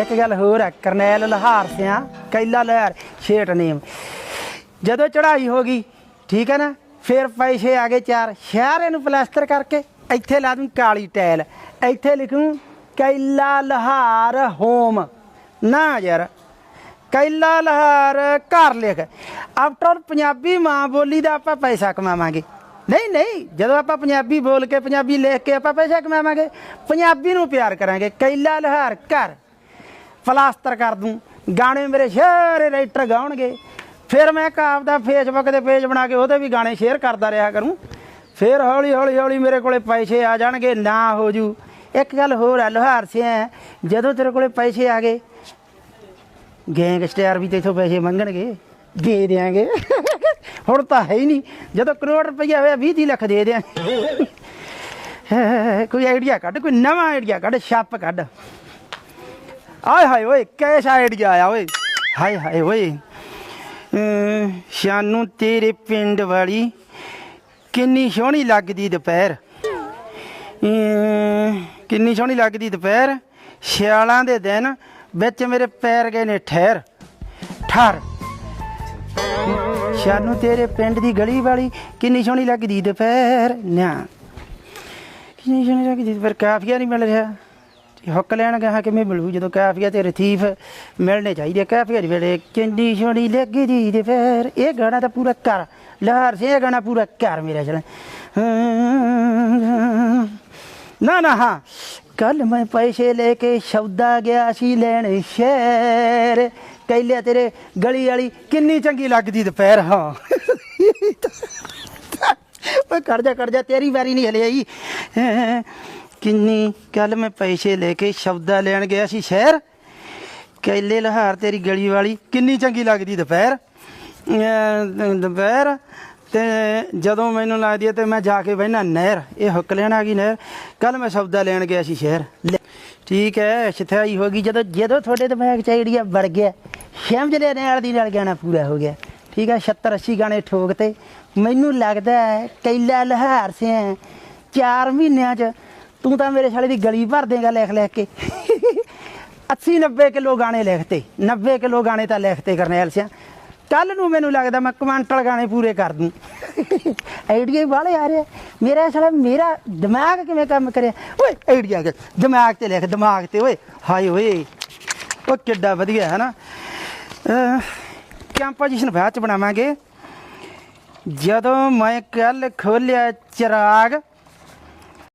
ਇੱਕ ਗੱਲ ਹੋਰ ਹੈ, ਕਰਨੈਲ ਲਹਾਰ ਸਿਆ, ਕੈਲਾ ਲਹਿਰ, ਛੇਟ ਨੇਮ। ਜਦੋਂ ਚੜਾਈ ਹੋ ਗਈ, ਠੀਕ ਹੈ ਨਾ, ਫਿਰ ਪੈਸੇ ਆ ਗਏ ਚਾਰ, ਸ਼ਹਿਰ ਇਹਨੂੰ ਪਲਾਸਟਰ ਕਰਕੇ ਇੱਥੇ ਲਾ ਦੂੰ ਕਾਲੀ ਟੈਲ ਇੱਥੇ ਲਿਖੂੰ, ਕੈਲਾ ਲਹਾਰ ਹੋਮ। ਨਾ ਯਾਰ, ਕੈਲਾ ਲਹਾਰ ਘਰ ਲਿਖ। ਆਫਟਰ ਪੰਜਾਬੀ ਮਾਂ ਬੋਲੀ ਦਾ ਆਪਾਂ ਪੈਸਾ ਕਮਾਵਾਂਗੇ। ਨਹੀਂ ਨਹੀਂ, ਜਦੋਂ ਆਪਾਂ ਪੰਜਾਬੀ ਬੋਲ ਕੇ, ਪੰਜਾਬੀ ਲਿਖ ਕੇ ਆਪਾਂ ਪੈਸਾ ਕਮਾਵਾਂਗੇ, ਪੰਜਾਬੀ ਨੂੰ ਪਿਆਰ ਕਰਾਂਗੇ। ਕੈਲਾ ਲਹਾਰ ਘਰ ਪਲਾਸਟਰ ਕਰ ਦੂੰ। ਗਾਣੇ ਮੇਰੇ ਸਾਰੇ ਰਾਈਟਰ ਗਾਉਣਗੇ। ਫਿਰ ਮੈਂ ਕਾਬ ਦਾ ਫੇਸਬੁੱਕ ਤੇ ਪੇਜ ਬਣਾ ਕੇ ਉਹਦੇ ਵੀ ਗਾਣੇ ਸ਼ੇਅਰ ਕਰਦਾ ਰਿਹਾ ਕਰੂੰ। ਫਿਰ ਹੌਲੀ ਹੌਲੀ ਹੌਲੀ ਮੇਰੇ ਕੋਲੇ ਪੈਸੇ ਆ ਜਾਣਗੇ, ਨਾ ਹੋ ਜੂ। ਇੱਕ ਗੱਲ ਹੋਰ ਹੈ ਲੋਹਾਰ ਸਿਆ, ਜਦੋਂ ਤੇਰੇ ਕੋਲੇ ਪੈਸੇ ਆ ਗਏ ਗੈਂਗਸਟਰ ਵੀ ਤੇਥੋਂ ਪੈਸੇ ਮੰਗਣਗੇ, ਦੇ ਦਿਆਂਗੇ। ਹੁਣ ਤਾਂ ਹੈ ਹੀ ਨਹੀਂ। ਜਦੋਂ ਕਰੋੜ ਰੁਪਈਆ ਹੋਇਆ 20 ਲੱਖ ਦੇ ਦਿਆਂ ਕੋਈ ਆਈਡੀਆ ਕੱਢ ਕੋਈ ਨਵਾਂ ਆਈਡੀਆ ਕੱਢ ਛੱਪ ਕੱਢ। ਆਏ ਹਾਏ ਓਏ ਕੈਸਾ ਆਈਡੀਆ ਆਇਆ ਓਏ। ਹਾਏ ਹਾਏ ਓਏ। ਅਮ, ਸ਼ਾਨੂੰ ਤੇਰੇ ਪਿੰਡ ਵਾਲੀ ਕਿੰਨੀ ਸੋਹਣੀ ਲੱਗਦੀ ਦੁਪਹਿਰ। ਕਿੰਨੀ ਸੋਹਣੀ ਲੱਗਦੀ ਦੁਪਹਿਰ। ਸਿਆਲਾਂ ਦੇ ਦਿਨ ਵਿੱਚ ਮੇਰੇ ਪੈਰ ਗਏ ਨੇ ਠਹਿਰ। ਠਰ। ਸ਼ਾਨੂੰ ਤੇਰੇ ਪਿੰਡ ਦੀ ਗਲੀ ਵਾਲੀ ਕਿੰਨੀ ਸੋਹਣੀ ਲੱਗਦੀ ਦੁਪਹਿਰ। ਨਾ ਕਿੰਨੀ ਸੋਹਣੀ ਲੱਗਦੀ ਪਰ ਕਾਫੀਆ ਨਹੀਂ ਮਿਲ ਰਿਹਾ। ਹੁੱਕ ਲੈਣ ਗਾ ਕਿਵੇਂ ਮਿਲੂ? ਜਦੋਂ ਕਾਫੀਆ ਤੇ ਰਥੀਫ ਮਿਲਣੇ ਚਾਹੀਦੇ ਕਾਫੀਆ ਦੇ ਵੇਲੇ ਕਿੰਨੀ ਸੋਹਣੀ ਲੱਗਦੀ ਦੁਪਹਿਰ। ਇਹ ਗਾਣਾ ਤਾਂ ਪੂਰਾ ਕਰ ਲਹਿਰ ਸੇ ਇਹ ਗਾਣਾ ਪੂਰਾ ਕਰ ਮੇਰਾ ਚਲ। ਨਾ ਨਾ, ਹਾਂ। ਕੱਲ ਮੈਂ ਪੈਸੇ ਲੈ ਕੇ ਸੌਦਾ ਗਿਆ ਸੀ ਲੈਣ ਸ਼ਹਿਰ। ਕਹਿਲਿਆ ਤੇਰੇ ਗਲੀ ਵਾਲੀ ਕਿੰਨੀ ਚੰਗੀ ਲੱਗਦੀ ਦੁਪਹਿਰ ਹਾਂ। ਓਏ ਕਰ ਜਾ ਕਰ ਜਾ ਤੇਰੀ ਵਾਰੀ ਨਹੀਂ ਹਲੇ ਆਈ। ਕਿੰਨੀ ਕੱਲ ਮੈਂ ਪੈਸੇ ਲੈ ਕੇ ਸ਼ਬਦਾ ਲੈਣ ਗਿਆ ਸੀ ਸ਼ਹਿਰ। ਕੈਲੇ ਲਹਾਰ ਤੇਰੀ ਗਲੀ ਵਾਲੀ ਕਿੰਨੀ ਚੰਗੀ ਲੱਗਦੀ ਦੁਪਹਿਰ। ਦੁਪਹਿਰ ਤੇ ਜਦੋਂ ਮੈਨੂੰ ਲੱਗਦੀ ਹੈ ਤੇ ਮੈਂ ਜਾ ਕੇ ਬਹਿਣਾ ਨਹਿਰ ਇਹ ਹੁੱਕ ਲੈਣ ਆ ਗਈ ਨਹਿਰ। ਕੱਲ ਮੈਂ ਸੌਦਾ ਲੈਣ ਗਿਆ ਸੀ ਸ਼ਹਿਰ। ਲੈ, ਠੀਕ ਹੈ ਸਥਾਈ ਹੋ ਗਈ ਜਦੋਂ ਜਦੋਂ ਤੁਹਾਡੇ ਦਿਮਾਗ ਚ ਆਈਡੀਆ ਵੜ ਗਿਆ। ਸ਼ਮਜਲੇ ਨਾਲ ਦੀ ਨਾਲ ਗਾਣਾ ਪੂਰਾ ਹੋ ਗਿਆ। ਠੀਕ ਹੈ 70 80 ਗਾਣੇ ਠੋਕ ਤੇ। ਮੈਨੂੰ ਲੱਗਦਾ ਹੈ, ਕੈਲਾ ਲਹਾਰ ਸਿਆ ਚਾਰ ਮਹੀਨਿਆਂ ਚ ਤੂੰ ਤਾਂ ਮੇਰੇ ਸਾਲੇ ਦੀ ਗਲੀ ਭਰ ਦੇਗਾ ਲਿਖ ਲਿਖ ਕੇ। 80 90 ਕਿਲੋ ਗਾਣੇ ਲਿਖਤੇ 90 ਕਿਲੋ ਗਾਣੇ ਤਾਂ ਲਿਖਤੇ ਕਰਨੈਲ ਸਿਆ ਕੱਲ ਨੂੰ ਮੈਨੂੰ ਲੱਗਦਾ ਮੈਂ ਕੁਆਂਟਲ ਗਾਣੇ ਪੂਰੇ ਕਰ ਦੂੰ। ਆਈਡੀਆ ਹੀ ਵਾਲੇ ਆ ਰਹੇ ਆ। ਮੇਰਾ ਸਾਲਾ, ਮੇਰਾ ਦਿਮਾਗ ਕਿਵੇਂ ਕੰਮ ਕਰਿਆ? ਓਏ, ਆਈਡੀਆ ਦਿਮਾਗ ਤੇ ਲਿਖ, ਦਿਮਾਗ ਤੇ, ਓਏ, ਹਾਏ ਓਏ। ਉਹ ਕਿੱਡਾ ਵਧੀਆ, ਹੈ ਨਾ? ਕੰਪੋਜੀਸ਼ਨ ਬਾਅਦ ਚ ਬਣਾਵਾਂਗੇ? ਜਦੋਂ ਮੈਂ ਕੱਲ ਖੋਲਿਆ ਚਿਰਾਗ